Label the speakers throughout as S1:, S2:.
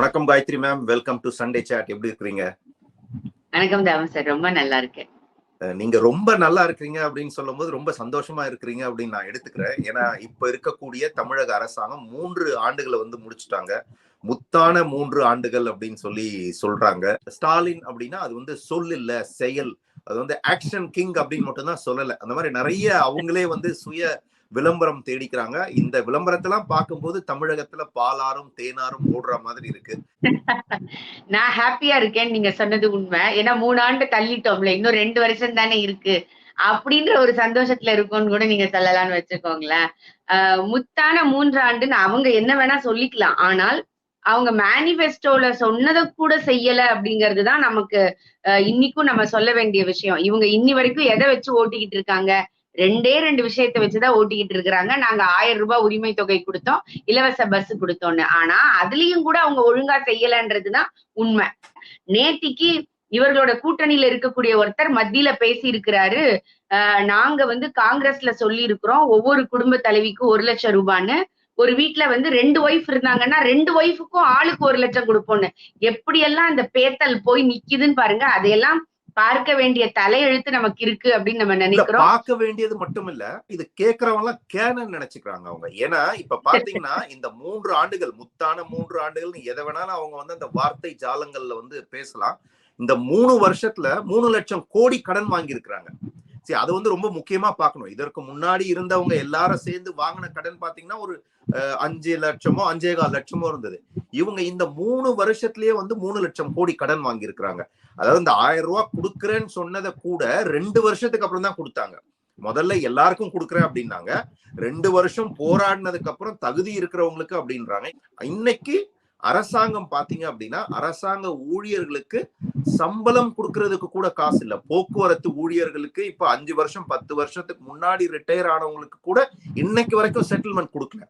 S1: வணக்கம் Gayathri ma'am welcome to Sunday chat எப்படி இருக்கிறீங்க?
S2: வணக்கம் தாமன் சார். ரொம்ப நல்லா இருக்கேன்.
S1: நீங்க ரொம்ப நல்லா இருக்கிறீங்க அப்படின்னு சொல்லும் போது ரொம்ப சந்தோஷமா இருக்கிறீங்க அப்படின்னு நான் எடுத்துக்கிறேன். ஏன்னா இப்ப இருக்கக்கூடிய தமிழக அரசாங்கம் மூன்று ஆண்டுகளை வந்து முடிச்சுட்டாங்க. முத்தான மூன்று ஆண்டுகள் அப்படின்னு சொல்லி சொல்றாங்க. ஸ்டாலின் அப்படின்னா அது வந்து சொல் இல்ல செயல். அது வந்து ஆக்ஷன் கிங் அப்படின்னு மட்டும்தான் சொல்லல. அந்த மாதிரி நிறைய அவங்களே வந்து சுய விளம்பரம் தேடிக்கிறாங்க. இந்த விளம்பரத்தெல்லாம் பார்க்கும்போது தமிழகத்துல பாலாரும் தேனாரும் ஓடுற மாதிரி இருக்கு.
S2: நான் ஹாப்பியா இருக்கேன் நீங்க சொன்னது உண்மை. ஏன்னா மூணு ஆண்டு தள்ளிட்டோம்ல. இன்னும் ரெண்டு வருஷம் தானே இருக்கு. அப்படின்ற ஒரு சந்தோஷத்துல இருக்கும்னு கூட நீங்க சொல்லலாம்னு வச்சுக்கோங்களேன். ஆஹ் முத்தான மூன்று ஆண்டுன்னு அவங்க என்ன வேணா சொல்லிக்கலாம். ஆனால் அவங்க மேனிஃபெஸ்டோல சொன்னதை கூட செய்யல அப்படிங்கிறது தான் நமக்கு இன்னைக்கும் நம்ம சொல்ல வேண்டிய விஷயம். இவங்க இன்னி வரைக்கும் எதை வச்சு ஓட்டிக்கிட்டு இருக்காங்க? ரெண்டே ரெண்டு விஷயத்த வச்சுதான் ஓட்டிக்கிட்டு இருக்கிறாங்க. நாங்க ஆயிரம் ரூபாய் உரிமை தொகை கொடுத்தோம். இலவச பஸ் கொடுத்தோம்னு ஆனா அதுலயும் கூட அவங்க ஒழுங்கா செய்யலன்றதுதான் உண்மை. நேத்திக்கு இவர்களோட கூட்டணியில இருக்கக்கூடிய ஒருத்தர் மத்தியில பேசி இருக்கிறாரு ஆஹ் நாங்க வந்து காங்கிரஸ்ல சொல்லி இருக்கிறோம் ஒவ்வொரு குடும்ப தலைவிக்கும் ஒரு லட்சம் ரூபான்னு. ஒரு வீட்டுல வந்து ரெண்டு ஒய்ஃப் இருந்தாங்கன்னா ரெண்டு ஒய்ஃபுக்கும் ஆளுக்கு ஒரு லட்சம் கொடுப்போம்னு எப்படியெல்லாம் அந்த பேத்தல் போய் நிக்குதுன்னு பாருங்க. அதையெல்லாம் பார்க்க வேண்டிய தலையெழுத்து நமக்கு இருக்கு அப்படின்னு நம்ம நினைக்கிறோம்.
S1: பார்க்க வேண்டியது மட்டும் இல்ல இது கேக்குறவங்க எல்லாம் கேனன்னு நினைச்சுக்கிறாங்க அவங்க. ஏன்னா இப்ப பாத்தீங்கன்னா இந்த மூன்று ஆண்டுகள் முத்தான மூன்று ஆண்டுகள் எதை வேணாலும் அவங்க வந்து அந்த வார்த்தை ஜாலங்கள்ல வந்து பேசலாம். இந்த மூணு வருஷத்துல மூணு லட்சம் கோடி கடன் வாங்கி இருக்கிறாங்க சரி அது வந்து ரொம்ப முக்கியமா பார்க்கணும். இதற்கு முன்னாடி இருந்தவங்க எல்லாரும் சேர்ந்து வாங்கின கடன் பாத்தீங்கன்னா ஒரு அஞ்சு லட்சமோ அஞ்சே கால் லட்சமோ இருந்தது. இவங்க இந்த மூணு வருஷத்திலேயே வந்து மூணு லட்சம் கோடி கடன் வாங்கியிருக்கிறாங்க. அதாவது இந்த ஆயிரம் ரூபாய் கொடுக்குறேன்னு சொன்னதை கூட ரெண்டு வருஷத்துக்கு அப்புறம் தான் கொடுத்தாங்க. முதல்ல எல்லாருக்கும் கொடுக்குறேன் அப்படின்னாங்க. ரெண்டு வருஷம் போராடினதுக்கு அப்புறம் தகுதி இருக்கிறவங்களுக்கு அப்படின்றாங்க. இன்னைக்கு அரசாங்கம் பாத்தீங்க அப்படின்னா அரசாங்க ஊழியர்களுக்கு சம்பளம் கொடுக்கறதுக்கு கூட காசு இல்ல. போக்குவரத்து ஊழியர்களுக்கு இப்ப அஞ்சு வருஷம் பத்து வருஷத்துக்கு முன்னாடி ரிட்டையர் ஆனவங்களுக்கு கூட இன்னைக்கு வரைக்கும் செட்டில்மெண்ட் கொடுக்கல.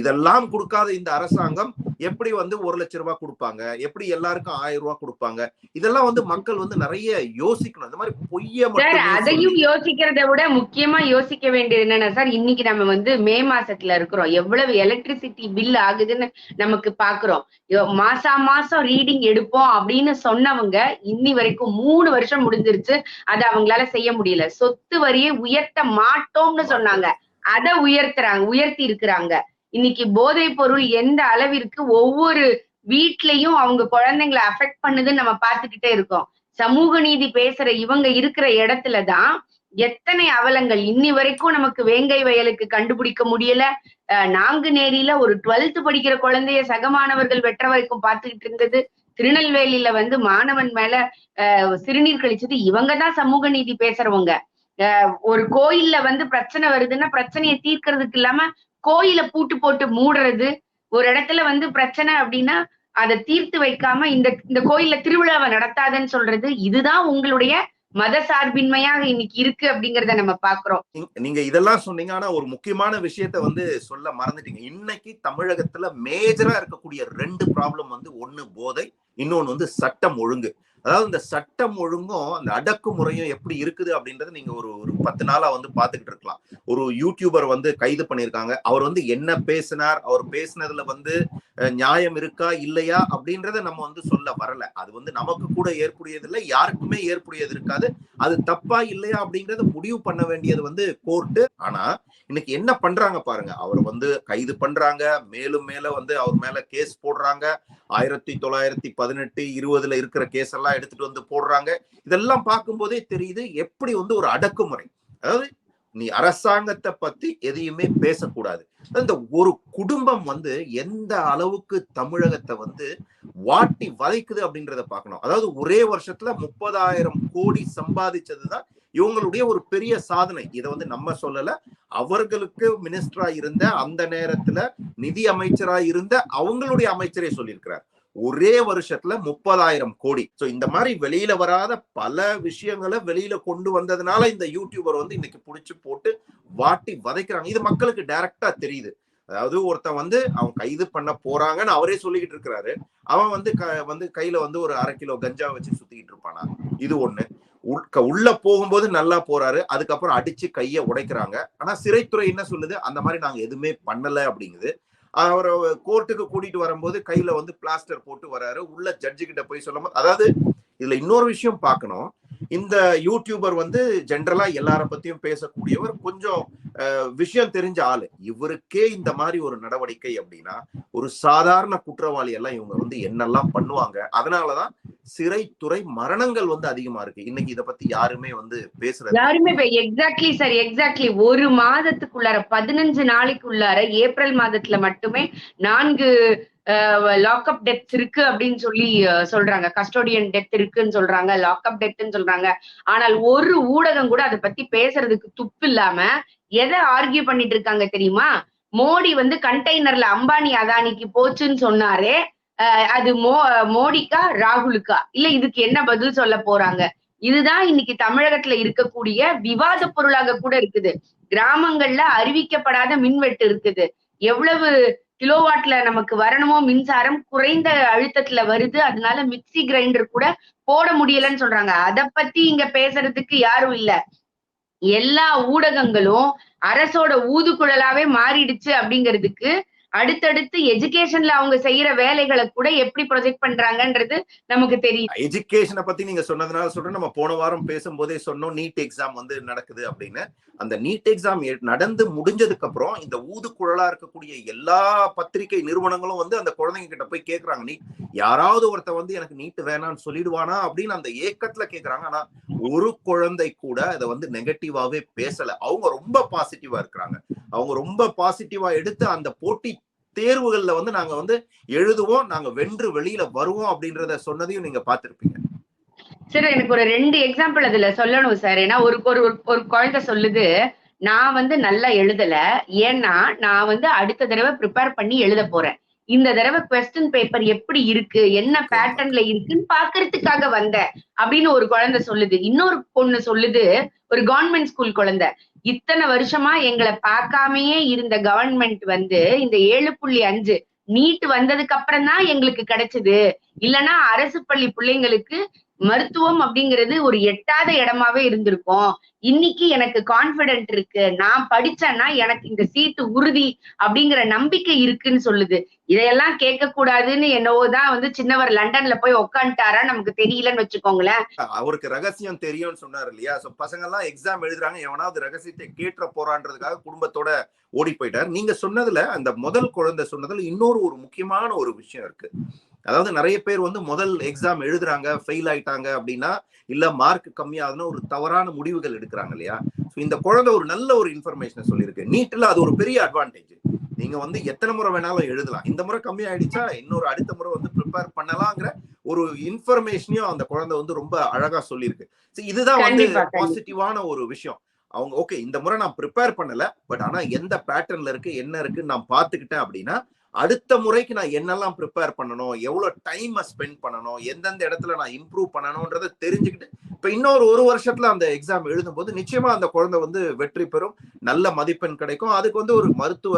S1: இதெல்லாம் கொடுக்காத இந்த அரசாங்கம் எப்படி வந்து ஒரு லட்சம் ரூபாய் கொடுப்பாங்க? எப்படி எல்லாருக்கும் ஆயிரம் ரூபாய் கொடுப்பாங்க? இதெல்லாம் வந்து மக்கள் வந்து நிறைய யோசிக்கணும். இந்த மாதிரி பொய்ய
S2: அதையும் யோசிக்கிறத விட முக்கியமா யோசிக்க வேண்டியது என்னன்னா சார் இன்னைக்கு நம்ம வந்து மே மாசத்துல இருக்கிறோம். எவ்வளவு எலக்ட்ரிசிட்டி பில் ஆகுதுன்னு நமக்கு பாக்குறோம். மாசா மாசம் ரீடிங் எடுப்போம் அப்படின்னு சொன்னவங்க இன்னி வரைக்கும் மூணு வருஷம் முடிஞ்சிருச்சு. அதை அவங்களால செய்ய முடியல. சொத்து வரியை உயர்த்த மாட்டோம்னு சொன்னாங்க. அதை உயர்த்துறாங்க உயர்த்தி இருக்கிறாங்க. இன்னைக்கு போதைப் பொருள் எந்த அளவிற்கு ஒவ்வொரு வீட்லயும் அவங்க குழந்தைங்களை அஃபெக்ட் பண்ணுதுன்னு நம்ம பார்த்துக்கிட்டே இருக்கோம். சமூக நீதி பேசுற இவங்க இருக்கிற இடத்துலதான் எத்தனை அவலங்கள். இன்னி வரைக்கும் நமக்கு வேங்கை வயலுக்கு கண்டுபிடிக்க முடியல. அஹ் நாங்குநேரியில ஒரு டுவெல்த் படிக்கிற குழந்தைய சகமானவர்கள் வெற்ற வரைக்கும் பார்த்துக்கிட்டு இருந்தது. திருநெல்வேலியில வந்து மாணவன் மேல அஹ், சிறுநீர் கழிச்சது. இவங்கதான் சமூக நீதி பேசுறவங்க. ஒரு கோயில்ல வந்து பிரச்சனை வருதுன்னா பிரச்சனையை தீர்க்கறதுக்கு இல்லாம கோயில பூட்டு போட்டு மூடுறது ஒரு இடத்துல வந்து பிரச்சனை அப்படின்னா அதை தீர்த்து வைக்காம இந்த இந்த கோயில்ல திருவிழாவை நடத்தாதன்னு சொல்றது இதுதான் உங்களுடைய மத சார்பின்மையாக இன்னைக்கு இருக்கு அப்படிங்கறத நம்ம பாக்குறோம்.
S1: நீங்க- நீங்க இதெல்லாம் சொன்னீங்க ஆனா ஒரு முக்கியமான விஷயத்த வந்து சொல்ல மறந்துட்டீங்க. இன்னைக்கு தமிழகத்துல மேஜரா இருக்கக்கூடிய ரெண்டு ப்ராப்ளம் வந்து ஒண்ணு போதை இன்னொன்னு வந்து சட்டம் ஒழுங்கு. அதாவது இந்த சட்டம் ஒழுங்கும் அந்த அடக்குமுறையும் எப்படி இருக்குது அப்படின்றத நீங்க ஒரு ஒரு பத்து நாளா வந்து பாத்துக்கிட்டு இருக்கலாம். ஒரு யூடியூபர் வந்து கைது பண்ணியிருக்காங்க. அவர் வந்து என்ன பேசினார்? அவர் பேசினதுல வந்து நியாயம் இருக்கா இல்லையா அப்படின்றத நம்ம வந்து சொல்ல வரல. அது வந்து நமக்கு கூட ஏற்புடையது இல்லை யாருக்குமே ஏற்புடையது இருக்காது. அது தப்பா இல்லையா அப்படிங்கறத முடிவு பண்ண வேண்டியது வந்து கோர்ட்டு ஆனா இன்னைக்கு என்ன பண்றாங்க பாருங்க. அவர் வந்து கைது பண்றாங்க. மேலும் மேல வந்து அவர் மேல கேஸ் போடுறாங்க. ஆயிரத்தி தொள்ளாயிரத்தி பதினெட்டு இருபதுல இருக்கிற கேஸ் எல்லாம் எடுத்துட்டு வந்து போடுறாங்க. இதெல்லாம் பார்க்கும்போதே தெரியுது எப்படி வந்து ஒரு அடக்குமுறை. அதாவது நீ அரசாங்கத்தை பத்தி எதையுமே பேசக்கூடாது. இந்த ஒரு குடும்பம் வந்து எந்த அளவுக்கு தமிழகத்தை வந்து வாட்டி வதைக்குது அப்படின்றத பார்க்கணும். அதாவது ஒரே வருஷத்துல முப்பதாயிரம் கோடி சம்பாதிச்சதுதான் இவங்களுடைய ஒரு பெரிய சாதனை. இதை வந்து நம்ம சொல்லல. அவர்களுக்கு மினிஸ்டரா இருந்த அந்த நேரத்துல நிதி அமைச்சரா இருந்த அவங்களுடைய அமைச்சரே சொல்லியிருக்கிறார். ஒரே வருஷத்துல முப்பதாயிரம் கோடி. சோ இந்த மாதிரி வெளியில வராத பல விஷயங்களை வெளியில கொண்டு வந்ததுனால இந்த யூடியூபர் வந்து இன்னைக்கு புடிச்சு போட்டு வாட்டி வதைக்கிறாங்க. இது மக்களுக்கு டைரக்டா தெரியுது. அதாவது ஒருத்தன் வந்து அவன் கைது பண்ண போறாங்கன்னு அவரே சொல்லிக்கிட்டு இருக்கிறாரு. அவன் வந்து க- வந்து கையில வந்து ஒரு அரை கிலோ கஞ்சா வச்சு சுத்திக்கிட்டு இருப்பானா? இது ஒண்ணு. உள்ள போகும்போது நல்லா போறாரு. அதுக்கப்புறம் அடிச்சு கைய உடைக்கிறாங்க. ஆனா சிறைத்துறை என்ன சொல்லுது? அந்த மாதிரி நாங்க எதுவுமே பண்ணல அப்படிங்குது. அவரை கோர்ட்டுக்கு கூட்டிட்டு வரும்போது கையில வந்து பிளாஸ்டர் போட்டு வராரு உள்ள ஜட்ஜு கிட்ட போய் சொல்லும் அதாவது இதுல இன்னொரு விஷயம் பார்க்கணும். இந்த யூடியூபர் வந்து ஜென்ரலா எல்லார பத்தியும் பேசக்கூடியவர் கொஞ்சம் விஷயம் தெரிஞ்ச ஆளு. இவருக்கே இந்த மாதிரி ஒரு நடவடிக்கை அப்படின்னா ஒரு சாதாரண குற்றவாளி எல்லாம் இவங்க வந்து என்னெல்லாம் பண்ணுவாங்க அதனாலதான் சிறைத்துறை மரணங்கள் வந்து அதிகமா இருக்கு. இன்னைக்கு இத பத்தி யாருமே வந்து பேசுறது
S2: யாருமே எக்ஸாக்ட்லி சார் எக்ஸாக்ட்லி ஒரு மாதத்துக்குள்ளார பதினஞ்சு நாளைக்குள்ளார ஏப்ரல் மாதத்துல மட்டுமே நான்கு லாக்அப் டெத் இருக்கு அப்படின்னு சொல்லி சொல்றாங்க. கஸ்டோடியன் டெத் இருக்குன்னு சொல்றாங்க. லாக்அப் டெத்னு சொல்றாங்க. ஆனால் ஒரு ஊடகம் கூட அதை பத்தி பேசுறதுக்கு துப்பு இல்லாம எதை ஆர்கியூ பண்ணிட்டு இருக்காங்க தெரியுமா? மோடி வந்து கண்டெய்னர்ல அம்பானி அதானிக்கு போச்சுன்னு சொன்னாரே. அது மோ மோடிக்கா ராகுலுக்கா? இல்ல இதுக்கு என்ன பதில் சொல்ல போறாங்க? இதுதான் இன்னைக்கு தமிழகத்துல இருக்கக்கூடிய விவாத பொருளாக கூட இருக்குது. கிராமங்கள்ல அறிவிக்கப்படாத மின்வெட்டு இருக்குது. எவ்வளவு கிலோவாட்ல நமக்கு வரணுமோ மின்சாரம் குறைந்த அழுத்தத்துல வருது. அதனால மிக்ஸி கிரைண்டர் கூட போட முடியலன்னு சொல்றாங்க. அத பத்தி இங்க பேசுறதுக்கு யாரும் இல்ல. எல்லா ஊடகங்களும் அரசோட ஊதுகுழலாவே மாறிடுச்சு அப்படிங்கிறதுக்கு அடுத்தடுத்து எஜுகேஷன்ல அவங்க செய்யற வேலைகளை கூட எப்படி ப்ரொஜெக்ட் பண்றாங்கன்றது நமக்கு தெரியும்.
S1: எஜுகேஷனை பத்தி நீங்க சொன்னதுனால சொல்றேன். நம்ம போன வாரம் பேசும்போதே சொன்னோம் நீட் எக்ஸாம் வந்து நடக்குது அப்படின்னு. அந்த நீட் எக்ஸாம் நடந்து முடிஞ்சதுக்கு அப்புறம் இந்த ஊதுக்குழலா இருக்கக்கூடிய எல்லா பத்திரிகை நிறுவனங்களும் வந்து அந்த குழந்தைங்க கிட்ட போய் கேக்குறாங்க. நீ யாராவது ஒருத்த வந்து எனக்கு நீட் வேணாம்னு சொல்லிடுவானா? அப்படின்னு அந்த ஏக்கத்துல கேக்குறாங்க. ஆனா ஒரு குழந்தை கூட அதை வந்து நெகட்டிவாவே பேசல. அவங்க ரொம்ப பாசிட்டிவா இருக்கிறாங்க. அவங்க ரொம்ப பாசிட்டிவா எடுத்து அந்த போட்டி தேர்வுகள்ல வந்து நாங்க வந்து எழுதுவோம் நாங்க வென்று வெளியில வருவோம் அப்படின்றத சொன்னதையும் நீங்க பாத்திருப்பீங்க
S2: சார் எனக்கு ஒரு ரெண்டு எக்ஸாம்பிள் அதுல சொல்லணும் சார். ஏன்னா ஒரு ஒரு ஒரு குழந்தை சொல்லுது நான் வந்து நல்லா எழுதல. ஏன்னா நான் வந்து அடுத்த தடவை ப்ரிப்பேர் பண்ணி எழுத போறேன். இந்த தடவை கொஸ்டின் பேப்பர் எப்படி இருக்கு? என்ன பேட்டர்ன்ல இருக்குன்னு பாக்குறதுக்காக வந்தேன். அப்படின்னு ஒரு குழந்தை சொல்லுது. இன்னொரு பொண்ணு சொல்லுது ஒரு கவர்மெண்ட் ஸ்கூல் குழந்தை இத்தனை வருஷமா எங்களை பார்க்காமயே இருந்த கவர்மெண்ட் வந்து இந்த ஏழு புள்ளி அஞ்சு நீட் வந்ததுக்கு அப்புறம் தான் எங்களுக்கு கிடைச்சது. இல்லைன்னா அரசு பள்ளி பிள்ளைங்களுக்கு மருத்துவம் அப்படிங்கிறது ஒரு எட்டாத இடமாவே இருந்திருக்கும். இன்னைக்கு எனக்கு கான்பிடென்ட் இருக்கு. நான் படிச்சேன்னா எனக்கு இந்த சீட்டு உறுதி அப்படிங்கிற நம்பிக்கை இருக்குன்னு சொல்லுது. இதையெல்லாம் கேட்க கூடாதுன்னு என்னவோதான் வந்து சின்னவர் லண்டன்ல போய் உக்காந்துட்டாரா நமக்கு தெரியலன்னு வச்சுக்கோங்களேன்.
S1: அவருக்கு ரகசியம் தெரியும்னு சொன்னார் இல்லையா? சோ பசங்க எல்லாம் எக்ஸாம் எழுதுறாங்க. எவனாவது ரகசியத்தை கேட்டுற போறான்றதுக்காக குடும்பத்தோட ஓடி போயிட்டார். நீங்க சொன்னதுல அந்த முதல் குழந்தை சொன்னதுல இன்னொரு ஒரு முக்கியமான ஒரு விஷயம் இருக்கு. அதாவது நிறைய பேர் வந்து முதல் எக்ஸாம் எழுதுறாங்க ஃபெயில் ஆயிட்டாங்க அப்படின்னா இல்ல மார்க் கம்மியாகுதுன்னா ஒரு தவறான முடிவுகள் எடுக்கிறாங்க இல்லையா? இந்த குழந்தை ஒரு நல்ல ஒரு இன்ஃபர்மேஷனை சொல்லியிருக்கு. நீட்ல அது ஒரு பெரிய அட்வான்டேஜ் நீங்க வந்து எத்தனை முறை வேணாலும் எழுதலாம். இந்த முறை கம்மி ஆயிடுச்சா இன்னொரு அடுத்த முறை வந்து ப்ரிப்பேர் பண்ணலாங்கிற ஒரு இன்ஃபர்மேஷனையும் அந்த குழந்தை வந்து ரொம்ப அழகா சொல்லியிருக்கு. இதுதான் வந்து. பாசிட்டிவான ஒரு விஷயம். அவங்க ஓகே இந்த முறை நான் ப்ரிப்பேர் பண்ணல பட் ஆனா எந்த பேட்டர்ன்ல இருக்கு என்ன இருக்குன்னு நான் பாத்துக்கிட்டேன் அப்படின்னா அடுத்த முறைக்கு நான் என்னெல்லாம் ப்ரிப்பேர் பண்ணணும் எவ்வளவு டைம் ஸ்பெண்ட் பண்ணணும் எந்தெந்த இடத்துல நான் இம்ப்ரூவ் பண்ணணும்ன்றதை தெரிஞ்சுக்கிட்டு இப்ப இன்னொரு ஒரு வருஷத்துல அந்த எக்ஸாம் எழுதும் போது நிச்சயமா அந்த குழந்தை வந்து வெற்றி பெறும் நல்ல மதிப்பெண் கிடைக்கும். அதுக்கு வந்து ஒரு மருத்துவ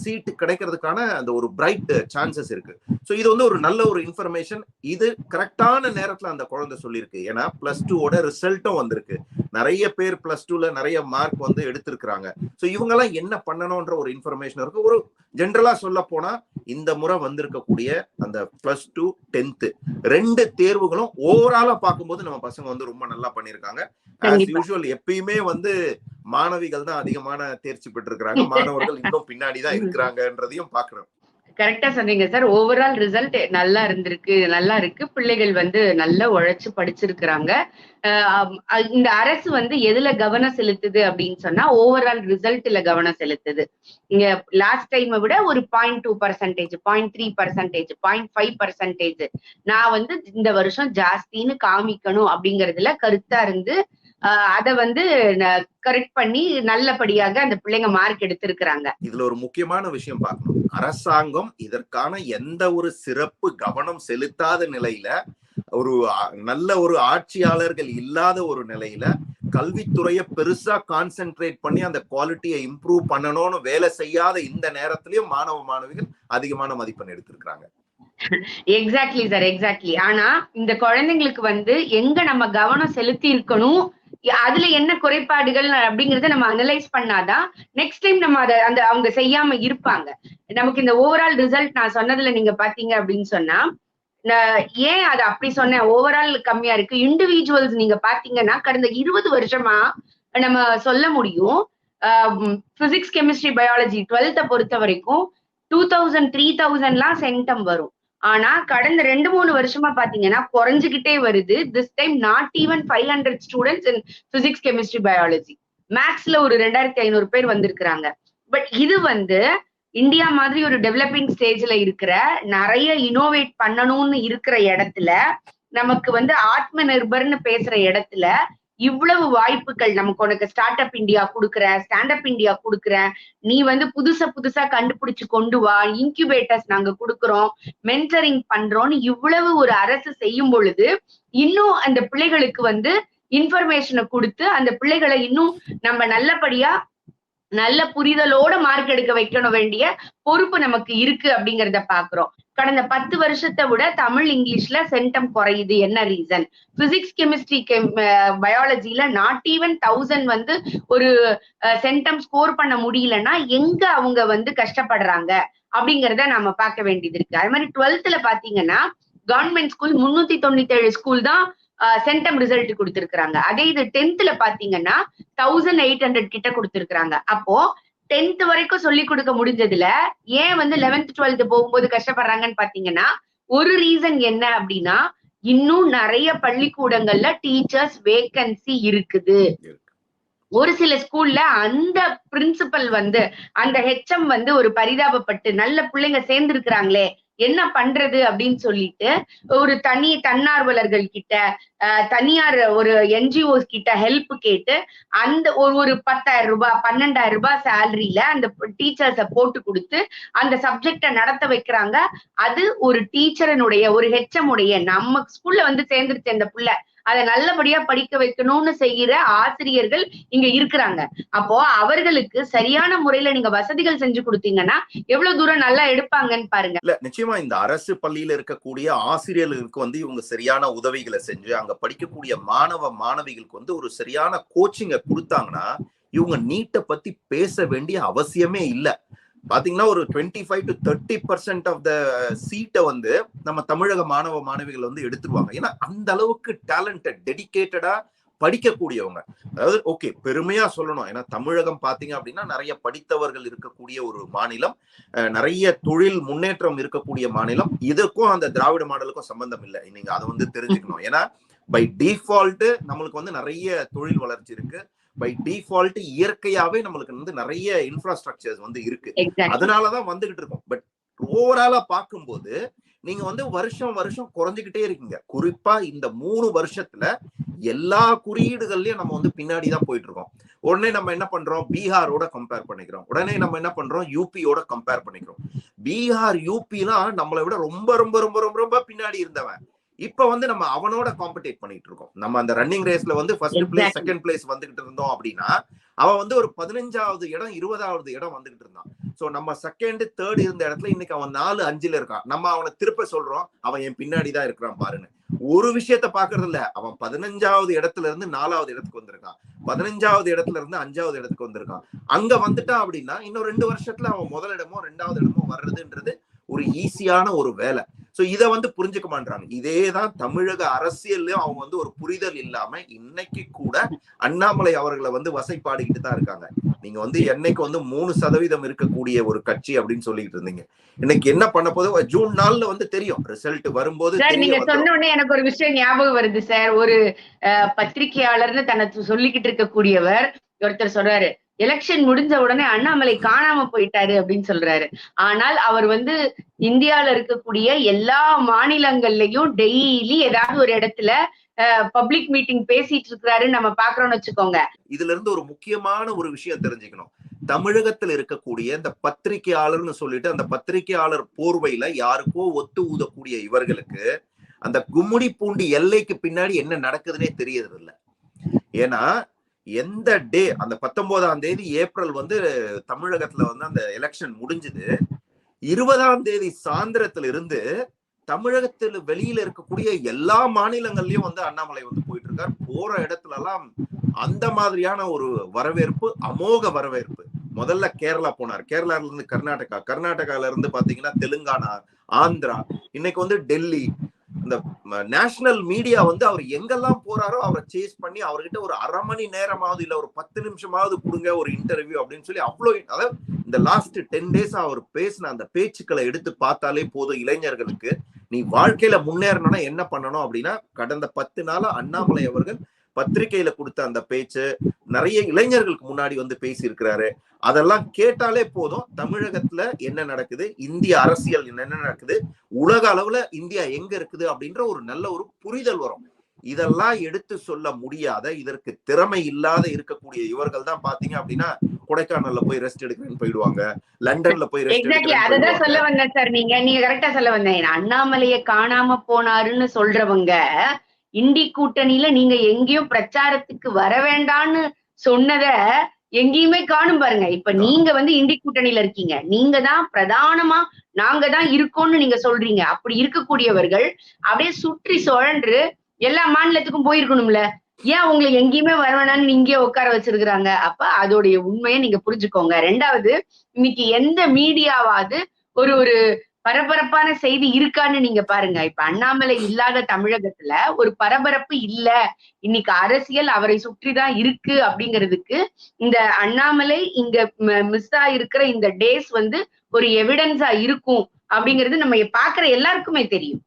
S1: சீட்டு கிடைக்கிறதுக்கான அந்த ஒரு பிரைட் சான்சஸ் இருக்கு. ஸோ இது வந்து ஒரு நல்ல ஒரு இன்ஃபர்மேஷன் இது கரெக்டான நேரத்துல அந்த குழந்தை சொல்லியிருக்கு. ஏன்னா பிளஸ் டூவோட ரிசல்ட்டும் வந்திருக்கு. நிறைய பேர் பிளஸ் டூல நிறைய மார்க் வந்து எடுத்திருக்கிறாங்க. ஸோ இவங்கெல்லாம் என்ன பண்ணணும்ன்ற ஒரு இன்ஃபர்மேஷன் இருக்கு. ஒரு ஜென்ரலா சொல்ல போனா இந்த முறை வந்திருக்கக்கூடிய அந்த பிளஸ் டூ டென்த்து ரெண்டு தேர்வுகளும் ஓவராலா பார்க்கும்போது நம்ம பசங்க வந்து ரொம்ப நல்லா. யூஷுவல் எப்பயுமே வந்து மாணவிகள் தான் அதிகமான தேர்ச்சி பெற்றிருக்கிறாங்க. மாணவர்கள் இன்னும் பின்னாடி தான் இருக்கிறாங்கன்றதையும் பாக்குறோம்
S2: கரெக்டா சொன்னீங்க சார் ஓவரால் ரிசல்ட் நல்லா இருந்திருக்கு நல்லா இருக்கு. பிள்ளைகள் வந்து நல்லா உழைச்சு படிச்சிருக்கிறாங்க. இந்த அரசு வந்து எதுல கவனம் செலுத்துது அப்படின்னு சொன்னா ஓவரால் ரிசல்ட்ல கவனம் செலுத்துது. இங்க லாஸ்ட் டைமை விட ஒரு point two percentage point three percentage point five percentage நான் வந்து இந்த வருஷம் ஜாஸ்தின்னு காமிக்கணும் அப்படிங்கறதுல கருத்தா இருந்து அதை வந்து கரெக்ட் பண்ணி நல்லபடியாக அந்த பிள்ளைங்க மார்க் எடுத்திருக்கிறாங்க.
S1: இதுல ஒரு முக்கியமான விஷயம் பார்க்கணும். அரசாங்கம் இதற்கான எந்த ஒரு சிறப்பு கவனம் செலுத்தாத நிலையில ஒரு நல்ல ஒரு ஆட்சியாளர்கள் இல்லாத ஒரு நிலையில கல்வித்துறையை பெருசா கான்சென்ட்ரேட் பண்ணி அந்த குவாலிட்டியை இம்ப்ரூவ் பண்ணணும்னு வேலை செய்யாத இந்த நேரத்திலயும் மாணவ மாணவிகள் அதிகமான மதிப்பெண் எடுத்திருக்கிறாங்க.
S2: எக்ஸாக்ட்லி சார் எக்ஸாக்ட்லி ஆனா இந்த குழந்தைங்களுக்கு வந்து எங்க நம்ம கவனம் செலுத்தி இருக்கணும் அதுல என்ன குறைபாடுகள் அப்படிங்கறத நம்ம அனலைஸ் பண்ணாதான் நெக்ஸ்ட் டைம் நம்ம அதை அந்த அவங்க செய்யாம இருப்பாங்க. நமக்கு இந்த ஓவரால் ரிசல்ட் நான் சொன்னதுல நீங்க பாத்தீங்க அப்படின்னு சொன்னா ஏன் அதை அப்படி சொன்னேன்? ஓவரால் கம்மியா இருக்கு. இண்டிவிஜுவல்ஸ் நீங்க பாத்தீங்கன்னா கடந்த இருபது வருஷமா நம்ம சொல்ல முடியும். பிசிக்ஸ் கெமிஸ்ட்ரி பயாலஜி டுவெல்த்தை பொறுத்த வரைக்கும் டூ தௌசண்ட் த்ரீ தௌசண்ட்லாம் சென்டம் வரும். ஆனா கடந்த ரெண்டு மூணு வருஷமா பாத்தீங்கன்னா குறைஞ்சுகிட்டே வருது. This time not even five hundred students in physics chemistry biology மேக்ஸ்ல ஒரு ரெண்டாயிரத்தி ஐநூறு பேர் வந்திருக்கிறாங்க. பட் இது வந்து இந்தியா மாதிரி ஒரு டெவலப்பிங் ஸ்டேஜ்ல இருக்கிற நிறைய இனோவேட் பண்ணணும்னு இருக்கிற இடத்துல நமக்கு வந்து ஆத்ம நிர்பர்னு பேசுற இடத்துல இவ்வளவு வாய்ப்புகள் நமக்கு உனக்கு ஸ்டார்ட் அப் இந்தியா கொடுக்குறேன் ஸ்டாண்ட் அப் இந்தியா கொடுக்குறேன். நீ வந்து புதுசா புதுசா கண்டுபிடிச்சு கொண்டு வா. இன்குபேட்டர்ஸ் நாங்க கொடுக்குறோம். மென்டரிங் பண்றோம்னு இவ்வளவு ஒரு அரசு செய்யும் பொழுது இன்னும் அந்த பிள்ளைகளுக்கு வந்து இன்ஃபர்மேஷனை கொடுத்து அந்த பிள்ளைகளை இன்னும் நம்ம நல்லபடியா நல்ல புரிதலோட மார்க் எடுக்க வைக்கணும் வேண்டிய பொறுப்பு நமக்கு இருக்கு அப்படிங்கறத பாக்குறோம் கடந்த பத்து வருஷத்தை விட தமிழ் இங்கிலீஷ்ல சென்டம் குறையுது. என்ன ரீசன் பிசிக்ஸ் கெமிஸ்ட்ரி பயாலஜில நாட் ஈவன் தௌசண்ட் வந்து ஒரு சென்டம் ஸ்கோர் பண்ண முடியலன்னா எங்க அவங்க வந்து கஷ்டப்படுறாங்க? அப்படிங்கிறத நாம பார்க்க வேண்டியது இருக்கு. அது மாதிரி டுவெல்த்ல பாத்தீங்கன்னா கவர்மெண்ட் ஸ்கூல் முன்னூத்தி தொண்ணூத்தி ஏழு ஸ்கூல் தான் சென்டம் ரிசல்ட் கொடுத்திருக்கிறாங்க. அதே இது டென்த்ல பாத்தீங்கன்னா தௌசண்ட் எயிட் ஹண்ட்ரட் கிட்ட கொடுத்திருக்கிறாங்க. அப்போ டென்த் வரைக்கும் சொல்லி கொடுக்க முடிஞ்சதுல ஏன் வந்து லெவன்த் டுவெல்த் போகும்போது கஷ்டப்படுறாங்கன்னு பாத்தீங்கன்னா ஒரு ரீசன் என்ன அப்படின்னா இன்னும் நிறைய பள்ளிக்கூடங்கள்ல டீச்சர்ஸ் வேக்கன்சி இருக்குது. ஒரு சில ஸ்கூல்ல அந்த பிரின்சிபல் வந்து அந்த ஹெச்எம் வந்து ஒரு பரிதாபப்பட்டு நல்ல பிள்ளைங்க சேர்ந்திருக்கிறாங்களே என்ன பண்றது அப்படின்னு சொல்லிட்டு ஒரு தனி தன்னார்வலர்கள் கிட்ட தனியார் ஒரு என்ஜிஓஸ் கிட்ட ஹெல்ப் கேட்டு அந்த ஒரு ஒரு பத்தாயிரம் ரூபாய் பன்னெண்டாயிரம் ரூபாய் சேலரியில அந்த டீச்சர்ஸ போட்டு கொடுத்து அந்த சப்ஜெக்ட நடத்த வைக்கிறாங்க. அது ஒரு டீச்சரனுடைய ஒரு ஹெச்எம் உடைய நம்ம ஸ்கூல்ல வந்து சேர்ந்துருச்சு அந்த புள்ள. அதை நல்லபடியா படிக்க வைக்கணும்னு செய்யற ஆசிரியர்கள் இங்க இருக்கிறாங்க. அப்போ அவர்களுக்கு சரியான முறையில நீங்க வசதிகள் செஞ்சு கொடுத்தீங்கன்னா எவ்வளவு தூரம் நல்லா எடுப்பாங்கன்னு பாருங்க.
S1: இல்ல நிச்சயமா இந்த அரசு பள்ளியில இருக்கக்கூடிய ஆசிரியர்களுக்கு வந்து இவங்க சரியான உதவிகளை செஞ்சு அங்க படிக்கக்கூடிய மாணவ மாணவிகளுக்கு வந்து ஒரு சரியான கோச்சிங்க கொடுத்தாங்கன்னா இவங்க நீட்டை பத்தி பேச வேண்டிய அவசியமே இல்லை. பாத்தீங்கன்னா ஒரு twenty five to thirty percent of the சீட்டை வந்து நம்ம தமிழக மாணவ மாணவிகள் வந்து எடுத்துருவாங்க. ஏன்னா அந்த அளவுக்கு டேலண்டட் டெடிகேட்டடா படிக்கக்கூடியவங்க. அதாவது ஓகே பெருமையா சொல்லணும். ஏன்னா தமிழகம் பாத்தீங்க அப்படின்னா நிறைய படித்தவர்கள் இருக்கக்கூடிய ஒரு மாநிலம். நிறைய தொழில் முன்னேற்றம் இருக்கக்கூடிய மாநிலம். இதுக்கும் அந்த திராவிட மாடலுக்கும் சம்பந்தம் இல்லை. நீங்க அதை வந்து தெரிஞ்சுக்கணும். ஏன்னா பை டிஃபால்ட் நம்மளுக்கு வந்து நிறைய தொழில் வளர்ச்சி இருக்கு. பை டிஃபால்ட் இயற்கையாவே நம்மளுக்கு வந்து நிறைய இன்ஃப்ராஸ்ட்ரக்சர்ஸ் வந்து இருக்கு. அதனாலதான் வந்துகிட்டு இருக்கோம். பட் ஓவராலா பார்க்கும்போது நீங்க வந்து வருஷம் வருஷம் குறைஞ்சுக்கிட்டே இருக்கீங்க. குறிப்பா இந்த மூணு வருஷத்துல எல்லா குறியீடுகள்லயும் நம்ம வந்து பின்னாடி தான் போயிட்டு இருக்கோம் உடனே நம்ம என்ன பண்றோம்? பீகாரோட கம்பேர் பண்ணிக்கிறோம். உடனே நம்ம என்ன பண்றோம்? யூபியோட கம்பேர் பண்ணிக்கிறோம். பீகார் யூபிலாம் நம்மளை விட ரொம்ப ரொம்ப ரொம்ப ரொம்ப ரொம்ப பின்னாடி இருந்தவன். இப்ப வந்து நம்ம அவனோட காம்படேட் பண்ணிட்டு இருக்கோம். நம்ம அந்த ரன்னிங் ரேஸ்ல வந்து ஃபர்ஸ்ட் பிளேஸ். செகண்ட் பிளேஸ் வந்துகிட்டு இருந்தோம் அப்படின்னா அவன் வந்து ஒரு பதினஞ்சாவது இடம் இருபதாவது இடம் வந்துகிட்டு இருந்தான். சோ நம்ம செகண்ட் தேர்ட் இருந்த இடத்துல இன்னைக்கு அவன் நாலு அஞ்சுல இருக்கான். நம்ம அவனை திருப்ப சொல்றோம் அவன் என் பின்னாடி தான் இருக்கிறான் பாருன்னு. ஒரு விஷயத்த பாக்குறது இல்ல. அவன் பதினஞ்சாவது இடத்துல இருந்து நாலாவது இடத்துக்கு வந்திருக்கான். பதினஞ்சாவது இடத்துல இருந்து அஞ்சாவது இடத்துக்கு வந்திருக்கான். அங்க வந்துட்டான் அப்படின்னா இன்னும் ரெண்டு வருஷத்துல அவன் முதல் இடமோ ரெண்டாவது இடமோ வர்றதுன்றது ஒரு ஈஸியான ஒரு வேலை. சோ இத வந்து புரிஞ்சுக்க மாட்டாங்க இதேதான் தமிழக அரசியல்லயும் அவங்க வந்து ஒரு புரிதல் இல்லாம இன்னைக்கு கூட அண்ணாமலை அவர்களை வந்து வசைப்பாடிக்கிட்டு தான் இருக்காங்க. நீங்க வந்து என்னைக்கு வந்து மூணு சதவீதம் இருக்கக்கூடிய ஒரு கட்சி அப்படின்னு சொல்லிட்டு இருந்தீங்க. இன்னைக்கு என்ன பண்ண போது ஜூன் நாள்ல வந்து தெரியும். ரிசல்ட் வரும்போது
S2: நீங்க. சொன்ன உடனே எனக்கு ஒரு விஷயம் ஞாபகம் வருது சார். ஒரு பத்திரிகையாளர்னு தன்னை சொல்லிக்கிட்டு இருக்கக்கூடியவர் ஒருத்தர் சொல்றாரு எலெக்ஷன் முடிஞ்ச உடனே அண்ணாமலை காணாம போயிட்டாரு அப்படின்னு சொல்றாரு. ஆனால் அவர் வந்து இந்தியால இருக்கக்கூடிய எல்லா மாநிலங்கள்லயும் டெய்லி ஏதாவது ஒரு இடத்துல பப்ளிக் மீட்டிங் பேசிட்டு இருக்கிறாருன்னு நம்ம பாக்குறோம்னு வச்சுக்கோங்க.
S1: இதுல இருந்து ஒரு முக்கியமான ஒரு விஷயம் தெரிஞ்சுக்கணும். தமிழகத்தில் இருக்கக்கூடிய இந்த பத்திரிகையாளர்னு சொல்லிட்டு அந்த பத்திரிகையாளர் போர்வையில யாருக்கோ ஒத்து ஊதக்கூடிய இவர்களுக்கு அந்த கும்முடி பூண்டி எல்லைக்கு பின்னாடி என்ன நடக்குதுன்னே தெரியறது இல்ல ஏன்னா எந்த டே அந்த பத்தொன்பதாம் தேதி ஏப்ரல் வந்து தமிழகத்துல வந்து அந்த எலெக்ஷன் முடிஞ்சது. இருபதாம் தேதி சாயந்தரத்துல இருந்து தமிழகத்துல வெளியில இருக்கக்கூடிய எல்லா மாநிலங்கள்லயும் வந்து அண்ணாமலை வந்து போயிட்டு இருக்கார் போற இடத்துல எல்லாம் அந்த மாதிரியான ஒரு வரவேற்பு அமோக வரவேற்பு. முதல்ல கேரளா போனார். கேரளால இருந்து கர்நாடகா. கர்நாடகால இருந்து பாத்தீங்கன்னா தெலுங்கானா ஆந்திரா இன்னைக்கு வந்து டெல்லி இந்த நேஷனல் மீடியா வந்து அவர் எங்கெல்லாம் போறாரோ அவரை சேஸ் பண்ணி அவர்கிட்ட ஒரு அரை மணி நேரமாவது இல்ல ஒரு பத்து நிமிஷமாவது கொடுங்க ஒரு இன்டர்வியூ அப்படின்னு சொல்லி அவ்வளோ அதாவது இந்த லாஸ்ட் டென் டேஸ் அவர் பேசின அந்த பேச்சுக்களை எடுத்து பார்த்தாலே போதும் இளைஞர்களுக்கு. நீ வாழ்க்கையில முன்னேறணும்னா என்ன பண்ணணும் அப்படின்னா கடந்த பத்து நாளா அண்ணாமலை அவர்கள் பத்திரிகையில கொடுத்த அந்த பேச்சு நிறைய இளைஞர்களுக்கு முன்னாடி வந்து பேசியிருக்கிறாரு. அதெல்லாம் கேட்டாலே போதும். தமிழகத்துல என்ன நடக்குது? இந்திய அரசியல் என்ன நடக்குது? உலக அளவுல இந்தியா எங்க இருக்குது? அப்படின்ற ஒரு நல்ல ஒரு புரிதல் வரும். இதெல்லாம் எடுத்து சொல்ல முடியாத இதற்கு திறமை இல்லாத இருக்கக்கூடிய இவர்கள் தான் பாத்தீங்க அப்படின்னா கொடைக்கானல்ல போய் ரெஸ்ட் எடுக்கிறேன்னு போயிடுவாங்க. லண்டன்ல போய் ரெஸ்ட்
S2: எக்ஸாக்ட்லி அததான் சொல்ல வந்தேன் சார் நீங்க. நீங்க கரெக்டா சொல்ல வந்தேன். அண்ணாமலைய காணாம போனாருன்னு சொல்றவங்க இண்டி கூட்டணியில நீங்க எங்கேயும் பிரச்சாரத்துக்கு வர வேண்டாம்னு சொன்னத எங்கேயுமே காணும் பாருங்க. இப்ப நீங்க வந்து இண்டி கூட்டணியில இருக்கீங்க. நீங்க தான் பிரதானமா நாங்க தான் இருக்கோம்னு நீங்க சொல்றீங்க. அப்படி இருக்கக்கூடியவர்கள் அப்படியே சுற்றி சுழன்று எல்லா மாநிலத்துக்கும் போயிருக்கணும்ல. ஏன் உங்களை எங்கேயுமே வர வேணாம்னு இங்கே உட்கார வச்சிருக்கிறாங்க? அப்ப அதோடைய உண்மையை நீங்க புரிஞ்சுக்கோங்க. ரெண்டாவது இன்னைக்கு எந்த மீடியாவாவது ஒரு ஒரு பரபரப்பான செய்தி இருக்கான்னு நீங்க பாருங்க. இப்ப அண்ணாமலை இல்லாத தமிழகத்துல ஒரு பரபரப்பு இல்ல. இன்னைக்கு அரசியல் அவரை சுற்றிதான் இருக்கு அப்படிங்கிறதுக்கு இந்த அண்ணாமலை இங்க மிஸ் இருக்கிற இந்த டேஸ் வந்து ஒரு எவிடன்ஸா இருக்கும் அப்படிங்கிறது நம்ம பாக்குற எல்லாருக்குமே தெரியும்.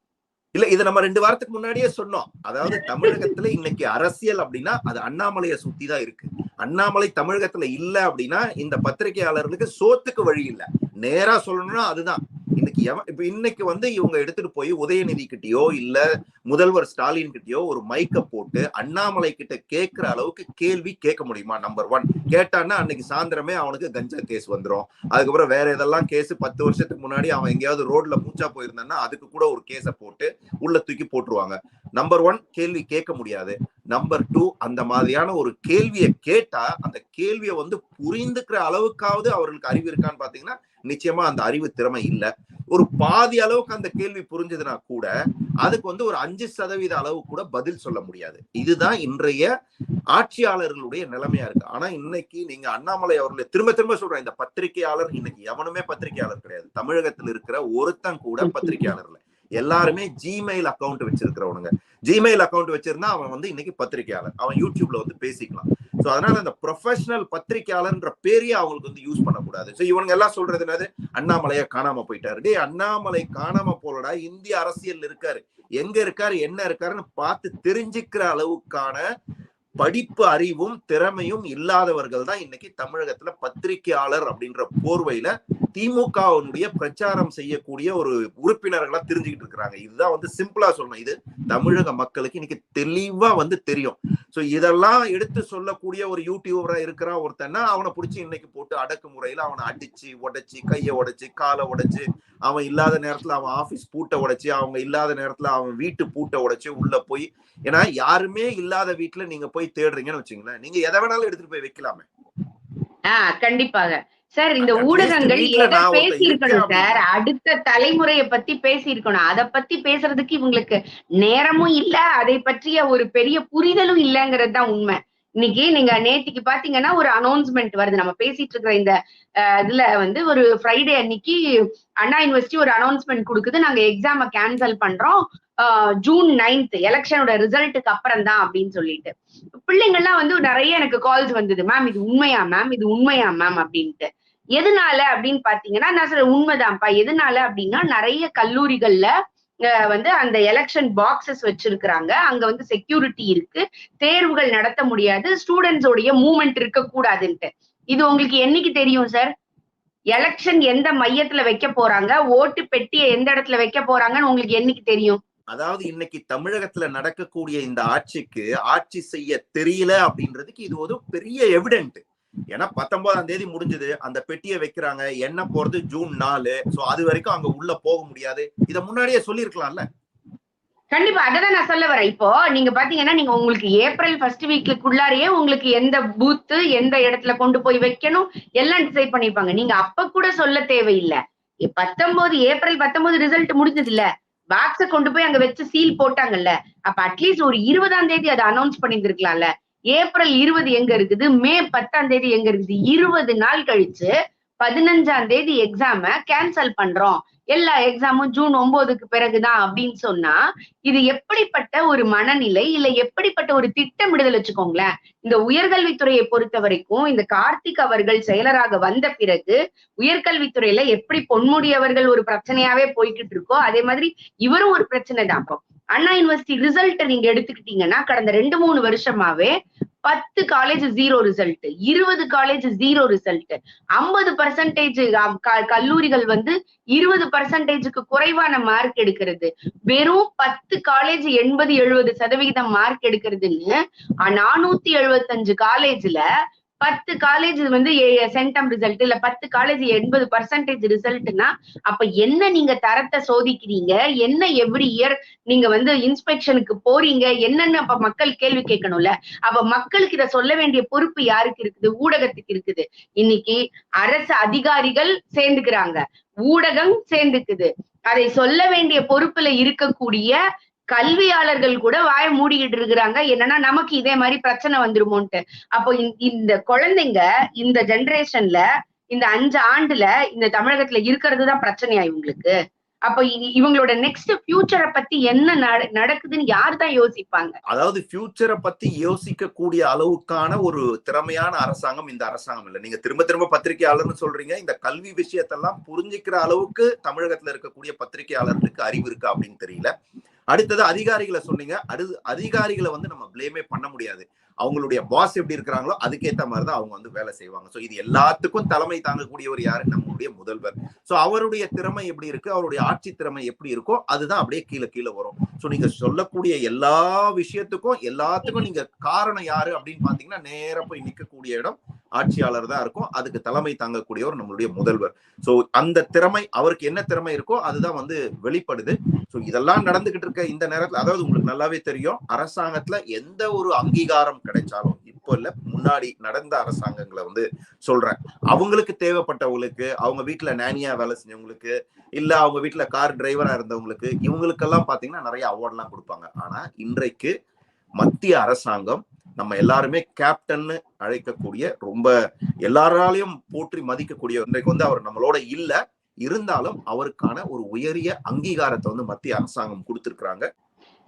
S1: இல்ல இது நம்ம ரெண்டு வாரத்துக்கு முன்னாடியே சொன்னோம். அதாவது தமிழகத்துல இன்னைக்கு அரசியல் அப்படின்னா அது அண்ணாமலையை சுத்தி தான் இருக்கு. அண்ணாமலை தமிழகத்துல இல்ல அப்படின்னா இந்த பத்திரிகையாளர்களுக்கு சோத்துக்கு வழி இல்ல. நேரா சொல்லணும்னா அதுதான். இன்னைக்கு இப்ப இன்னைக்கு வந்து இவங்க எடுத்துட்டு போய் உதயநிதி கிட்டயோ இல்ல முதல்வர் ஸ்டாலின் கிட்டயோ ஒரு மைக்க போட்டு அண்ணாமலை கிட்ட கேட்கிற அளவுக்கு கேள்வி கேட்க முடியுமா? நம்பர் ஒன் கேட்டான்னா அன்னைக்கு சாயந்தரமே அவனுக்கு கஞ்சா கேஸ் வந்துடும் அதுக்கப்புறம் வேற எதெல்லாம் கேஸ் பத்து வருஷத்துக்கு முன்னாடி அவன் எங்கேயாவது ரோட்ல மூச்சா போயிருந்தான்னா அதுக்கு கூட ஒரு கேஸை போட்டு உள்ள தூக்கி போட்டுருவாங்க. நம்பர் ஒன் கேள்வி கேட்க முடியாது. நம்பர் டூ அந்த மாதிரியான ஒரு கேள்வியை கேட்டா அந்த கேள்வியை வந்து புரிந்துக்கிற அளவுக்காவது அவர்களுக்கு அறிவு இருக்கான்னு பாத்தீங்கன்னா நிச்சயமா அந்த அறிவு திறமை இல்ல. ஒரு பாதி அளவுக்கு அந்த கேள்வி புரிஞ்சதுன்னா கூட அதுக்கு வந்து ஒரு அஞ்சு சதவீத அளவு கூட பதில் சொல்ல முடியாது. இதுதான் இன்றைய ஆட்சியாளர்களுடைய நிலைமையா இருக்கு. ஆனா இன்னைக்கு நீங்க அண்ணாமலை அவர்களை திரும்ப திரும்ப சொல்றேன் இந்த பத்திரிகையாளர் இன்னைக்கு எவனுமே பத்திரிகையாளர் கிடையாது. தமிழகத்தில் இருக்கிற ஒருத்தன் கூட பத்திரிகையாளர் இல்ல. எல்லாருமே ஜிமெயில் அக்கௌண்ட் வச்சிருக்கிறவனுங்க. ஜிமெயில் அக்கௌண்ட் வச்சிருந்தா அவன் வந்து இன்னைக்கு பத்திரிகையாளர் அவன் யூடியூப்ல வந்து பேசிக்கலாம். ஸோ அதனால அந்த ப்ரொஃபஷனல் பத்திரிகையாளர்ன்ற பேரையே அவங்களுக்கு வந்து யூஸ் பண்ணக்கூடாது. ஸோ இவனுங்க எல்லாம் சொல்றது என்னது? அண்ணாமலையை காணாம போயிட்டாரு. டே அண்ணாமலை காணாம போலடா. இந்திய அரசியல் இருக்காரு. எங்க இருக்காரு? என்ன இருக்காருன்னு பார்த்து தெரிஞ்சுக்கிற அளவுக்கான படிப்பு அறிவும் திறமையும் இல்லாதவர்கள் தான் இன்னைக்கு தமிழகத்துல பத்திரிகையாளர் அப்படின்ற போர்வையில திமுகவினுடைய பிரச்சாரம் செய்யக்கூடிய ஒரு உறுப்பினர்களா தெரிஞ்சுக்கிட்டு இருக்கிறாங்க. இதுதான் வந்து சிம்பிளா சொல்லணும். இது தமிழக மக்களுக்கு இன்னைக்கு தெளிவா வந்து தெரியும். சோ இதெல்லாம் எடுத்து சொல்லக்கூடிய ஒரு யூடியூபரா இருக்கிறான் ஒருத்தன்னா அவனை பிடிச்சி இன்னைக்கு போட்டு அடக்குமுறையில அவனை அடிச்சு உடைச்சு கையை உடைச்சு காலை உடைச்சு அவன் இல்லாத நேரத்துல அவன் ஆபீஸ் பூட்டை உடைச்சு அவங்க இல்லாத நேரத்துல அவன் வீட்டு பூட்டை உடைச்சு உள்ள போய் ஏன்னா யாருமே இல்லாத வீட்டுல நீங்க போய் தேடுறீங்கன்னு வச்சுங்களேன். நீங்க எதை வேணாலும் எடுத்துட்டு போய் வைக்கலாமே.
S2: கண்டிப்பாக. சார் இந்த ஊடகங்கள் எதை பேசியிருக்கணும் சார்? அடுத்த தலைமுறைய பத்தி பேசியிருக்கணும். அதை பத்தி பேசுறதுக்கு இவங்களுக்கு நேரமும் இல்ல அதை பற்றிய ஒரு பெரிய புரிதலும் இல்லைங்கிறது தான் உண்மை. இன்னைக்கு நீங்க நேத்திக்கு பாத்தீங்கன்னா ஒரு அனௌன்ஸ்மெண்ட் வருது. நம்ம பேசிட்டு இருக்கிற இந்த இதுல வந்து ஒரு ஃப்ரைடே அன்னைக்கு அண்ணா யூனிவர்சிட்டி ஒரு அனௌன்ஸ்மெண்ட் கொடுக்குது. நாங்க எக்ஸாம கேன்சல் பண்றோம். ஜூன் நைன்த் எலெக்ஷனோட ரிசல்ட்டுக்கு அப்புறம் தான் அப்படின்னு சொல்லிட்டு. பிள்ளைங்கள்லாம் வந்து நிறைய எனக்கு கால்ஸ் வந்தது. மேம் இது உண்மையா? மேம் இது உண்மையா? மேம் அப்படின்ட்டு. எதனால அப்படின்னு பாத்தீங்கன்னா நான் சொல்ற உண்மைதான்ப்பா. எதனால அப்படின்னா நிறைய கல்லூரிகள்ல வந்து அந்த எலெக்ஷன் பாக்ஸஸ் வச்சிருக்கிறாங்க. அங்க வந்து செக்யூரிட்டி இருக்கு. தேர்வுகள் நடத்த முடியாது. ஸ்டூடெண்ட்ஸோடைய மூவ்மெண்ட் இருக்க கூடாதுன்ட்டு. இது உங்களுக்கு என்னைக்கு தெரியும் சார் எலெக்ஷன் எந்த மையத்துல வைக்க போறாங்க? ஓட்டு பெட்டியை எந்த இடத்துல வைக்க போறாங்கன்னு உங்களுக்கு என்னைக்கு தெரியும்?
S1: அதாவது இன்னைக்கு தமிழகத்துல நடக்கக்கூடிய இந்த ஆட்சிக்கு ஆட்சி செய்ய தெரியல அப்படின்றதுக்கு இது ஒரு பெரிய எவிடென்ட் ஏன்னா பத்தொன்பதாம் தேதி முடிஞ்சது. அந்த பெட்டியை வைக்கிறாங்க. என்ன போறது? ஜூன் நாலு. சோ அது வரைக்கும் அங்க உள்ள போக முடியாது. இத முன்னாடியே சொல்லிருக்கலாம்ல
S2: கண்டிப்பா. அததான் நான் சொல்ல வரேன். இப்போ நீங்க பாத்தீங்கன்னா நீங்க உங்களுக்கு ஏப்ரல் ஃபர்ஸ்ட் வீக்குள்ளாரையே உங்களுக்கு எந்த பூத்து எந்த இடத்துல கொண்டு போய் வைக்கணும் எல்லாம் டிசைட் பண்ணிருப்பாங்க நீங்க அப்ப கூட சொல்ல தேவையில்லை. பத்தொன்பது ஏப்ரல் பத்தொன்பது ரிசல்ட் முடிஞ்சது இல்ல பாக்ஸ கொண்டு போய் அங்க வச்சு சீல் போட்டாங்கல்ல. அப்ப அட்லீஸ்ட் ஒரு இருபதாம் தேதி அதை அனௌன்ஸ் பண்ணிருந்திருக்கலாம்ல ஏப்ரல் இருபது எங்க இருக்குது? மே பத்தாம் தேதி எங்க இருக்குது? இருபது நாள் கழிச்சு பதினஞ்சாம் தேதி எக்ஸாம கேன்சல் பண்றோம். எல்லா எக்ஸாமும் ஜூன் ஒன்பதுக்கு பிறகுதான் அப்படின்னு சொன்னா இது எப்படிப்பட்ட ஒரு மனநிலை இல்ல எப்படிப்பட்ட ஒரு திட்டமிடுதல் வச்சுக்கோங்களேன். இந்த உயர்கல்வித்துறையை பொறுத்த வரைக்கும் இந்த கார்த்திக் அவர்கள் செயலராக வந்த பிறகு உயர்கல்வித்துறையில எப்படி பொன்முடி அவர்கள் ஒரு பிரச்சனையாவே போய்கிட்டு இருக்கோ அதே மாதிரி இவரும் ஒரு பிரச்சனை தான் அப்போ. அண்ணா யூனிவர்சிட்டி ரிசல்ட் நீங்க எடுத்துக்கிட்டீங்கன்னா கடந்த ரெண்டு மூணு வருஷமாவே பத்து காலேஜ் ஜீரோ ரிசல்ட் இருபது காலேஜ் ஜீரோ ரிசல்ட் ஐம்பது பர்சன்டேஜ் கல்லூரிகள் வந்து இருபது பர்சன்டேஜுக்கு குறைவான மார்க் எடுக்கிறது. வெறும் பத்து காலேஜ் எண்பது எழுபது சதவிகிதம் மார்க் எடுக்கிறதுன்னு நானூத்தி எழுபத்தஞ்சு காலேஜ்ல பத்து காலேஜ் வந்து சென்டம் ரிசல்ட் இல்ல பத்து காலேஜ் எண்பது பர்சன்டேஜ் ரிசல்ட்னா அப்ப என்ன நீங்க தரத்தை சோதிக்கிறீங்க? என்ன எவ்ரி இயர் நீங்க வந்து இன்ஸ்பெக்ஷனுக்கு போறீங்க? என்னன்னு அப்ப மக்கள் கேள்வி கேட்கணும்ல. அப்ப மக்களுக்கு இதை சொல்ல வேண்டிய பொறுப்பு யாருக்கு இருக்குது? ஊடகத்துக்கு இருக்குது. இன்னைக்கு அரசு அதிகாரிகள் சேர்ந்துக்கிறாங்க. ஊடகம் சேர்ந்துக்குது. அதை சொல்ல வேண்டிய பொறுப்புல இருக்கக்கூடிய கல்வியாளர்கள் கூட வாய மூடிக்கிட்டு இருக்கிறாங்க. என்னன்னா நமக்கு இதே மாதிரி பிரச்சனை வந்துருமோன்ட்டு. அப்போ இந்த குழந்தைங்க இந்த ஜெனரேஷன்ல இந்த அஞ்சு ஆண்டுல இந்த தமிழகத்துல இருக்கிறது தான் பிரச்சனையா இவங்களுக்கு? அப்ப இவங்களோட நெக்ஸ்ட் ஃபியூச்சரை பத்தி என்ன நடக்குதுன்னு யார் தான் யோசிப்பாங்க?
S1: அதாவது ஃபியூச்சரை பத்தி யோசிக்க கூடிய அளவுக்கான ஒரு திறமையான அரசாங்கம் இந்த அரசாங்கம் இல்லை. நீங்க திரும்ப திரும்ப பத்திரிகையாளர்னு சொல்றீங்க. இந்த கல்வி விஷயத்தெல்லாம் புரிஞ்சுக்கிற அளவுக்கு தமிழகத்துல இருக்கக்கூடிய பத்திரிகையாளர்களுக்கு அறிவு இருக்கா அப்படின்னு தெரியல. அடுத்தது அதிகாரிகளை சொன்னீங்க. அடு அதிகாரிகளை வந்து நம்ம பிளேமே பண்ண முடியாது. அவங்களுடைய பாஸ் எப்படி இருக்கிறாங்களோ அதுக்கேற்ற மாதிரி தான் அவங்க வந்து வேலை செய்வாங்க. ஸோ இது எல்லாத்துக்கும் தலைமை தாங்கக்கூடியவர் யாரு? நம்மளுடைய முதல்வர். ஸோ அவருடைய திறமை எப்படி இருக்கு? அவருடைய ஆட்சி திறமை எப்படி இருக்கோ அதுதான் அப்படியே கீழே கீழே வரும். ஸோ நீங்க சொல்லக்கூடிய எல்லா விஷயத்துக்கும் எல்லாத்துக்கும் நீங்க காரணம் யாரு அப்படின்னு பாத்தீங்கன்னா நேரம் போய் நிற்கக்கூடிய இடம் ஆட்சியாளர் தான் இருக்கும். அதுக்கு தலைமை தாங்கக்கூடியவர் நம்மளுடைய முதல்வர். ஸோ அந்த திறமை அவருக்கு என்ன திறமை இருக்கோ அதுதான் வந்து வெளிப்படுது. ஸோ இதெல்லாம் நடந்துகிட்டு இருக்க இந்த நேரத்துல அதாவது உங்களுக்கு நல்லாவே தெரியும் அரசாங்கத்துல எந்த ஒரு அங்கீகாரம் கிடைச்சாலும் இப்போ இல்ல முன்னாடி நடந்த அரசாங்கங்களை வந்து சொல்றேன். அவங்களுக்கு தேவைப்பட்டவங்களுக்கு அவங்க வீட்டுல நேனியா வேலை செஞ்சவங்களுக்கு இல்ல அவங்க வீட்டுல கார் டிரைவரா இருந்தவங்களுக்கு இவங்களுக்கெல்லாம் பாத்தீங்கன்னா நிறைய அவார்ட்லாம் கொடுப்பாங்க. ஆனா இன்றைக்கு மத்திய அரசாங்கம் நம்ம எல்லாருமே கேப்டன்னு அழைக்கக்கூடிய ரொம்ப எல்லாராலையும் போற்றி மதிக்கக்கூடிய இன்றைக்கு வந்து அவர் நம்மளோட இல்ல. இருந்தாலும் அவருக்கான ஒரு உயரிய அங்கீகாரத்தை வந்து மத்திய அரசாங்கம் கொடுத்திருக்கிறாங்க.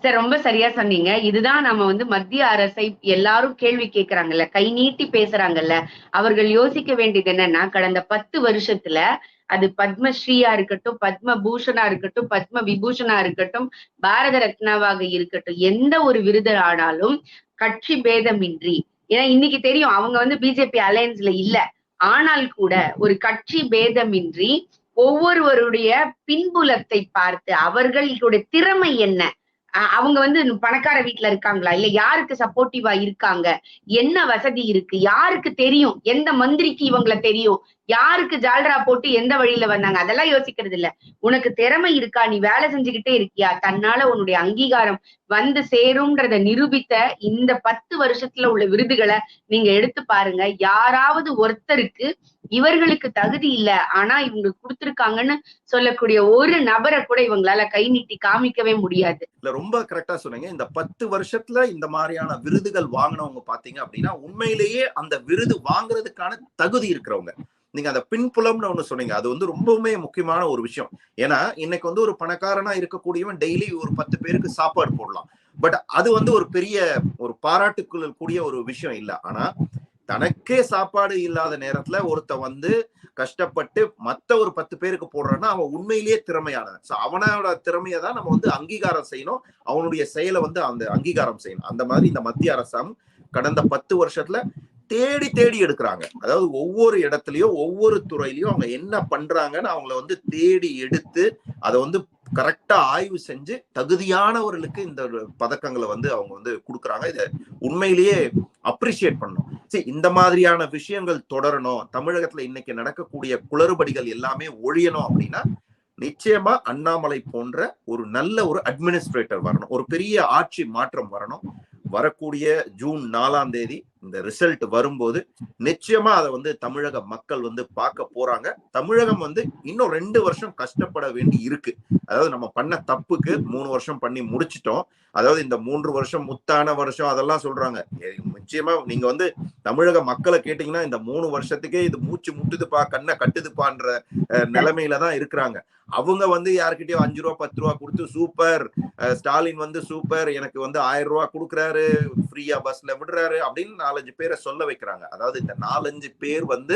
S2: சார் ரொம்ப சரியா சொன்னீங்க. இதுதான் நம்ம வந்து மத்திய அரசை எல்லாரும் கேள்வி கேட்கிறாங்கல்ல கை நீட்டி பேசுறாங்கல்ல. அவர்கள் யோசிக்க வேண்டியது என்னன்னா கடந்த பத்து வருஷத்துல அது பத்மஸ்ரீயா இருக்கட்டும் பத்ம பூஷணா இருக்கட்டும் பத்ம விபூஷணா இருக்கட்டும் பாரத ரத்னாவாக இருக்கட்டும் எந்த ஒரு விருது ஆனாலும் கட்சி பேதமின்றி. ஏன்னா இன்னைக்கு தெரியும் அவங்க வந்து பிஜேபி அலையன்ஸ்ல இல்ல. ஆனால் கூட ஒரு கட்சி பேதமின்றி ஒவ்வொருவருடைய பின்புலத்தை பார்த்து அவர்களுடைய திறமை என்ன? அவங்க வந்து பணக்கார வீட்டுல இருக்காங்களா? இல்ல யாருக்கு சப்போர்ட்டிவா இருக்காங்க? என்ன வசதி இருக்கு? யாருக்கு தெரியும்? எந்த மந்திரிக்கு இவங்கள தெரியும்? யாருக்கு ஜால்ரா போட்டு எந்த வழியில வந்தாங்க? அதெல்லாம் யோசிக்கிறது இல்ல. உனக்கு திறமை இருக்கா? நீ வேலை செஞ்சுக்கிட்டே இருக்கியா? தன்னால உன்னுடைய அங்கீகாரம் வந்து சேரும்ன்றத நிரூபித்த இந்த பத்து வருஷத்துல உள்ள விருதுகளை நீங்க எடுத்து பாருங்க. யாராவது ஒருத்தருக்கு இவர்களுக்கு தகுதி இல்ல. ஆனா இவங்க கொடுத்திருக்காங்கன்னு சொல்லக்கூடிய ஒரு நபரை கூட இவங்களால கை நீட்டி காமிக்கவே முடியாது.
S1: இல்ல ரொம்ப கரெக்டா சொன்னீங்க. இந்த பத்து வருஷத்துல இந்த மாதிரியான விருதுகள் வாங்கினவங்க பாத்தீங்க அப்படின்னா உண்மையிலேயே அந்த விருது வாங்குறதுக்கான தகுதி இருக்கிறவங்க. நீங்க அந்த பின்புலம்னு ஒண்ணு சொன்னீங்க. அது வந்து ரொம்பவுமே முக்கியமான ஒரு விஷயம். ஏன்னா இன்னைக்கு வந்து ஒரு பணக்காரனா இருக்கக்கூடியவன் டெய்லி ஒரு பத்து பேருக்கு சாப்பாடு போடலாம். பட் அது வந்து ஒரு பெரிய ஒரு பாராட்டுக்குள்ள கூடிய ஒரு விஷயம் இல்ல. ஆனா தனக்கே சாப்பாடு இல்லாத நேரத்துல ஒருத்த வந்து கஷ்டப்பட்டு மத்த ஒரு பத்து பேருக்கு போடுறான்னா அவன் உண்மையிலேயே திறமையானவன். சோ அவனோட திறமையை தான் நம்ம வந்து அங்கீகாரம் செய்யணும். அவனுடைய செயலை வந்து அந்த அங்கீகாரம் செய்யணும். அந்த மாதிரி இந்த மத்திய அரசாங்கம் கடந்த பத்து வருஷத்துல தேடி தேடி எடுக்கிறாங்க. அதாவது ஒவ்வொரு இடத்துலயும் ஒவ்வொரு துறையிலயும் அவங்க என்ன பண்றாங்கன்னு அவங்கள வந்து தேடி எடுத்து அதை வந்து கரெக்டா ஆய்வு செஞ்சு தகுதியானவர்களுக்கு இந்த பதக்கங்களை வந்து அவங்க வந்து கொடுக்குறாங்க. இதை உண்மையிலேயே அப்ரிஷியேட் பண்ணணும். சரி இந்த மாதிரியான விஷயங்கள் தொடரணும். தமிழகத்துல இன்னைக்கு நடக்கக்கூடிய குளறுபடிகள் எல்லாமே ஒழியணும் அப்படின்னா நிச்சயமா அண்ணாமலை போன்ற ஒரு நல்ல ஒரு அட்மினிஸ்ட்ரேட்டர் வரணும். ஒரு பெரிய ஆட்சி மாற்றம் வரணும். வரக்கூடிய ஜூன் நாலாம் தேதி இந்த ரிசல்ட் வரும்போது நிச்சயமா அதை வந்து தமிழக மக்கள் வந்து பார்க்க போறாங்க. தமிழகம் வந்து இன்னும் ரெண்டு வருஷம் கஷ்டப்பட வேண்டி இருக்கு. அதாவது நம்ம பண்ண தப்புக்கு மூணு வருஷம் பண்ணி முடிச்சிட்டோம். அதாவது இந்த மூன்று வருஷம் முத்தான வருஷம் அதெல்லாம் சொல்றாங்க. நிச்சயமா நீங்க வந்து தமிழக மக்களை கேட்டீங்கன்னா இந்த மூணு வருஷத்துக்கே இது மூச்சு முட்டுதுப்பா கண்ணை கட்டுதுப்பான்ற நிலைமையில தான் இருக்கிறாங்க. அவங்க வந்து யாருக்கிட்டயோ அஞ்சு ரூபா பத்து ரூபா கொடுத்து சூப்பர் ஸ்டாலின் வந்து சூப்பர் எனக்கு வந்து ஆயிரம் ரூபா கொடுக்குறாரு ஃப்ரீயா பஸ்ல விடுறாரு அப்படின்னு நாலஞ்சு பேரை சொல்ல வைக்கிறாங்க. அதாவது இந்த நாலஞ்சு பேர் வந்து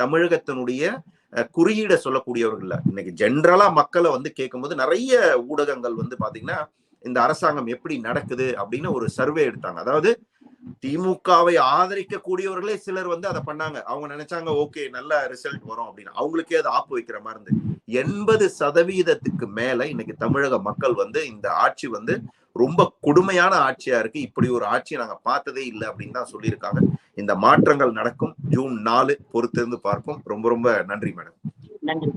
S1: தமிழகத்தினுடைய குறியீட குறியீடை சொல்லக்கூடியவர்கள் இன்னைக்கு ஜென்ரலா மக்களை வந்து கேட்கும்போது நிறைய ஊடகங்கள் வந்து பாத்தீங்கன்னா இந்த அரசாங்கம் எப்படி நடக்குது அப்படின்னு ஒரு சர்வே எடுத்தாங்க. அதாவது திமுகவை ஆதரிக்கக்கூடியவர்களே சிலர் வந்து அதை பண்ணாங்க. அவங்க நினைச்சாங்க ஓகே நல்ல ரிசல்ட் வரும் அப்படின்னு. அவங்களுக்கே அதை ஆப்பு வைக்கிற மாதிரி இருந்து எண்பது சதவீதத்துக்கு மேல இன்னைக்கு தமிழக மக்கள் வந்து இந்த ஆட்சி வந்து ரொம்ப கொடுமையான ஆட்சியா இருக்கு. இப்படி ஒரு ஆட்சியை நாங்க பார்த்ததே இல்லை அப்படின்னு தான் சொல்லியிருக்காங்க. இந்த மாற்றங்கள் நடக்கும். ஜூன் நாலு பொறுத்திருந்து பார்ப்போம். ரொம்ப ரொம்ப நன்றி மேடம்.
S3: நன்றி.